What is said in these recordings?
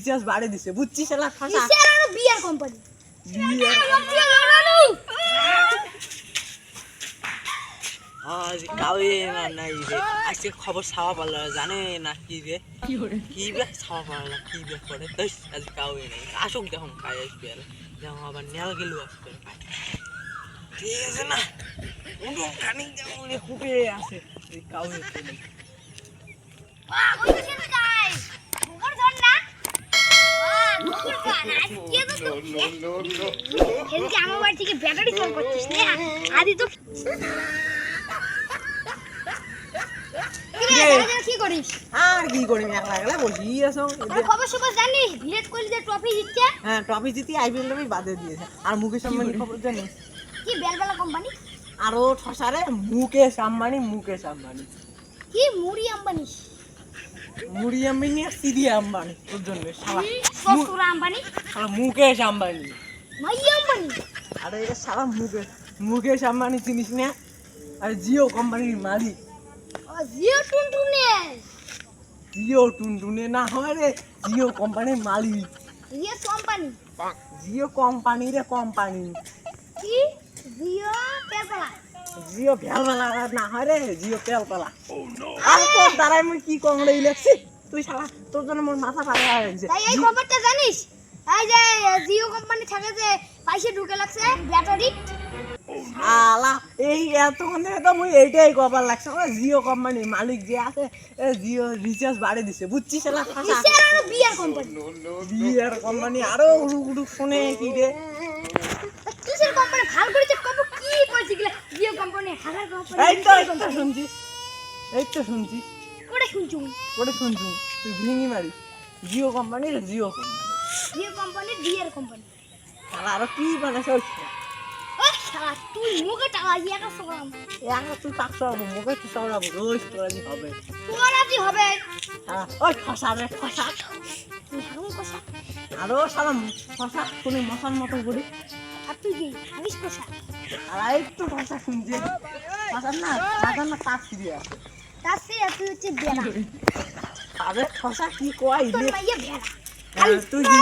Recharge বাড়ে দিছে বুঝছিস শালা? ফাঁসা বিয়ার কোম্পানি আজ কাউয়ে না নাই রে আজকে খবর ছাওয়া পারল না, জানে না কি রে কি বে ছাওয়া পারল না, কি বে করে দইস আজ কাউয়ে নাই। আসুক দেখুন কাজ আসবে আর যেমন আবার নেল গেলু আসবে ঠিক আছে না? উঠুন খানিক যেমন আছে। এই কাউয়ে তো? নেই। এদিকে আমার বাড়ি থেকে ব্যাটারি ফোন করছিস না আদি তো কি করিস? আর কি করি একলা একলা বসি আছো। খবর সবর জানিস বিরাট কোহলি যে ট্রফি জিতছে? হ্যাঁ ট্রফি জিতি আইপিএল ট্রফি বাদে দিয়েছে। আর মুকেশ আম্বানি খবর জানিস? কি বেলবেলা কোম্পানি আরও ঠসারে মুকেশ আম্বানি মুকেশ আম্বানি। কি মুড়ি আম্বানি? মুড়ি আম্বানি আর সিরি আম্বানি তোর জন্য শালা। শ্বশুর আম্বানি? শালা মুকেশ আম্বানি। আম্বানি? আরে এটা শালা মুকেশ মুকেশ আম্বানি চিনিস না? আর জিও কোম্পানির মালিক। জিও টুনটুনে। জিও টুনটুনে না হয় রে জিও কোম্পানির মালিক। জিও কোম্পানি? জিও কোম্পানি রে কোম্পানি। কি? জিও জিও ভেলবেলা না হয় রে জিও পেলপালা আর তোর দ্বারাই মুই কি কম রে ইলেকছি তুই শালা তোর জন্য মোর মাথা পাড়া হয়ে গেছে। তাই এই খবরটা জানিস? এই যে জিও কোম্পানি থাকে যে পয়সা ঢুকে লাগছে ব্যাটারি শালা এই এতক্ষণ থেকে তো মুই এইটাই কবার লাগছে। জিও কোম্পানির মালিক যে আছে এ জিও রিচার্জ বাড়ে দিছে বুঝছিস শালা? আরও বিয়ার কোম্পানি বিয়ের কোম্পানি আরও উড়ুক উড়ুক শুনে কি রে? কিসের কোম্পানি ভালো করেছে কব কি করেছে গিলা জিও কোম্পানি হাজার কোম্পানি এই তো এই তো শুনছিস এই তো শুনছিস করে শুনছো ওটা শুনছু। তুই ভিঙি মারি জিও কোম্পানির Jio company Jio company beer company শালা আরও কি ও শালা তুই মুখে টাকা ইয়াকা সরাম একা তুই মুখে তুই সরাবো? রোজ তোরা জি হবে। তোমার আজ হবে। ওই রে কষা আরও শালা ফসা তুমি মশার মতো করি। আর তুই কি কষা আর একটু শুনছে না না তার তুই হচ্ছে বেড়া। আরে কি কয় তোর মাইয়া ভেড়া হ্যাঁ, তুই কি?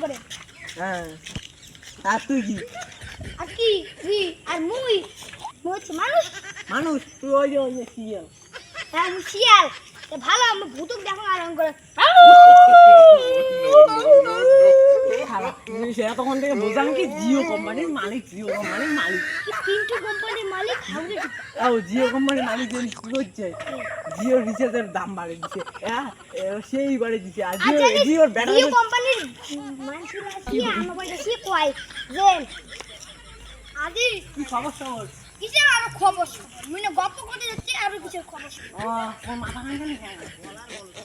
করে। হ্যাঁ। আর তুই কি? আর কি? তুই আর মুই। মুই হচ্ছে মানুষ। মানুষ? তুই ওই যে ওই যে শিয়াল। হ্যাঁ আমি শিয়াল। ভালো আমি ভূতক দেখো আর এম করে সে তখন থেকে বোঝাম কি জিও কোম্পানির মালিক জিও কোম্পানির মালিক। তিনটে কোম্পানির মালিক ও জিও কোম্পানির মালিক কি করছে? জিও রিচার্জের দাম বাড়ে দিছে। সেই বাড়ে দিছে। আর জিও আচ্ছা জিওর ব্যাটারি জিও কোম্পানির মানুষরা আছে আমার বাড়ি কয় যে আদি কি সমস্যা খবর কিসের আরও খবর সবর মানে গল্প করতে যাচ্ছে আরও কিসের খবর ও তোর মাথা খান খালি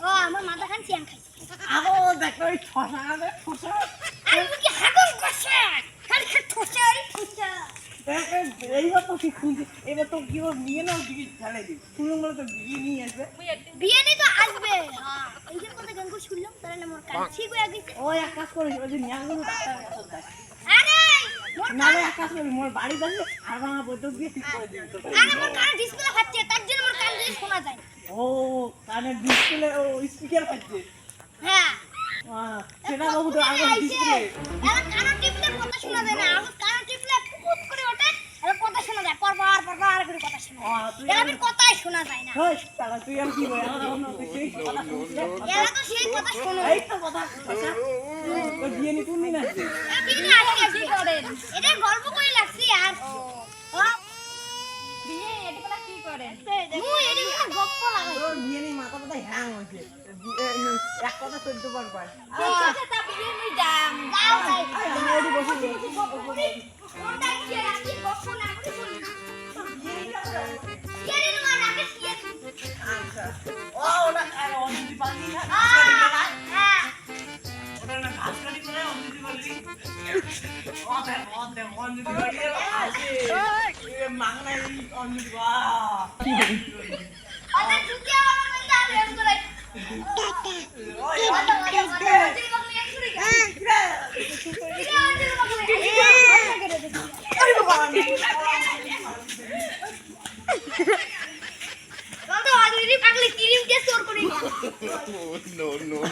ও আমার মাথা খান চিয়ান খাইছে আগো দেখ ওই ছশা আগে ছশা আর কি হাগন করছে? খালি খালি ঠোসে আর ঠোসে দেখ, এইবার তো ঠিক শুনছি এবার তো কি ওর নিয়ে নাও দিকে ঢালে দিই শুনুন বলে তো বিয়ে নিয়ে আসবে? বিয়ে নেই তো আসবে। হ্যাঁ এইখান কথা শুনলাম তাহলে ঠিক হয়ে গেছে। এক কাজ করিস ওই যে ডাক্তারের আরে নাহলে এক কাজ মোর বাড়ি যাচ্ছে আর বাংলা বৈঠক দিয়ে ঠিক করে দিবি তোকে। আরে মোর কানে ডিসপ্লে ফাটছে তার জন্য মোর কান দিয়ে শোনা যায়। ও কানে ডিসপ্লে ও স্পিকার পাচ্ছে হ্যাঁ। সেটা বাবু তো আগে ডিসপ্লে এরা কানে টিপলে কথা শোনা যায় না আমার কানে টিপলে ফুট করে ওঠে এরা কথা শোনা যায় পরবার পরবার ফির কথাই শোনা যায় না তুই আর কি বল না? এরা তো সেই কথা শোনে এই তো কথা আচ্ছা বিয়ে নি কি করেন এটা গল্প করে লাগছি আর বিয়ে এটা কি করেন মুই এটা কথা লাগাই বিয়ে নি মাথা মাথা হ্যাং হয়েছে এক কথা চোদ্দ বার পায় আচ্ছা তা বিয়ে নি দাম দাও তুমি আমার মধ্যে আর এম করে ওই আচ্ছা আচ্ছা অঞ্জলি বাবু এক করে অঞ্জলি বাবু আরে বাবা কত অঞ্জলি পাগলি ক্রিম কে স্টোর করে no, no, no, no. আইয়ো বা অঞ্জলি পাগলি কিরে অঞ্জলি পাগলি ওই ওই এদিকে আছে চেতাম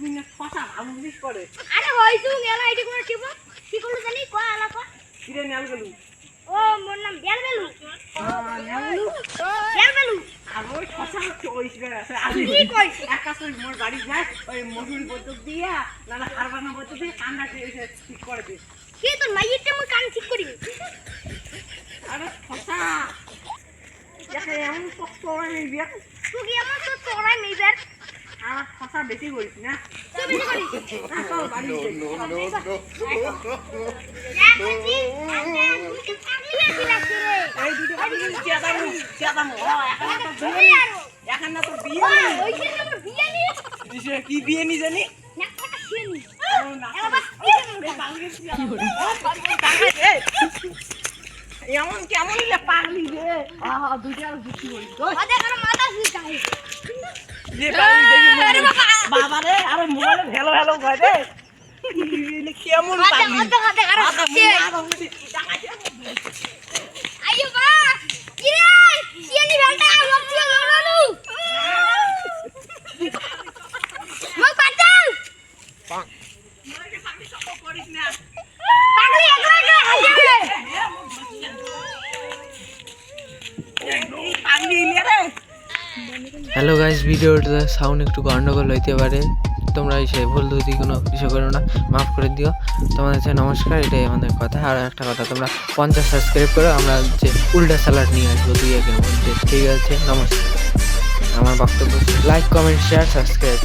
তুই করে। আরে আইডি টিপ। কি করল জানি? কিরে নেল গেলু? ও মোর নাম আমি কি এক মোর বাড়ি ওই দিয়া না না বৈদ্যুৎ দিয়ে কান্না ঠিক করে দিই কি তোর মাইয়েরটা মুই কান ঠিক করি আরে ফসা দেখে এমন কষ্ট হয় তুই তো তোরাই মেইবার আমার ফসা বেশি করিস না এখন না তো বিয়ে কি বিয়ে নি জানি না এমন কেমন পাগলি রে? আহা দুইটা দুটি মাথা পাগলি বাবা। রে আরে মোবাইলে ভেলো ভেলো করে কেমন পাগলি ওদের হাতে কারও আদা শুকে মুনা মুনি টাকা দে আইয়ো বা কি রে সিয়ানি বেলটা লক্ষ্য লড়ালু মগ পাটাল করিস না পাগলি একলা একলা হাসে পাগলি ইলে রে হ্যালো গাইস ভিডিওটা সাউন্ড একটু গন্ডগোল হইতে পারে। তোমরা এসে ভুল যদি কোনো কিছু করো না, মাফ করে দিও। তোমাদের কাছে নমস্কার, এটাই আমাদের কথা। আর একটা কথা, তোমরা পঞ্চাশ সাবস্ক্রাইব করো, আমরা যে উল্টা স্যালাড নিয়ে আসব দুই একের মধ্যে। ঠিক আছে, নমস্কার। আমার বক্তব্য লাইক কমেন্ট শেয়ার সাবস্ক্রাইব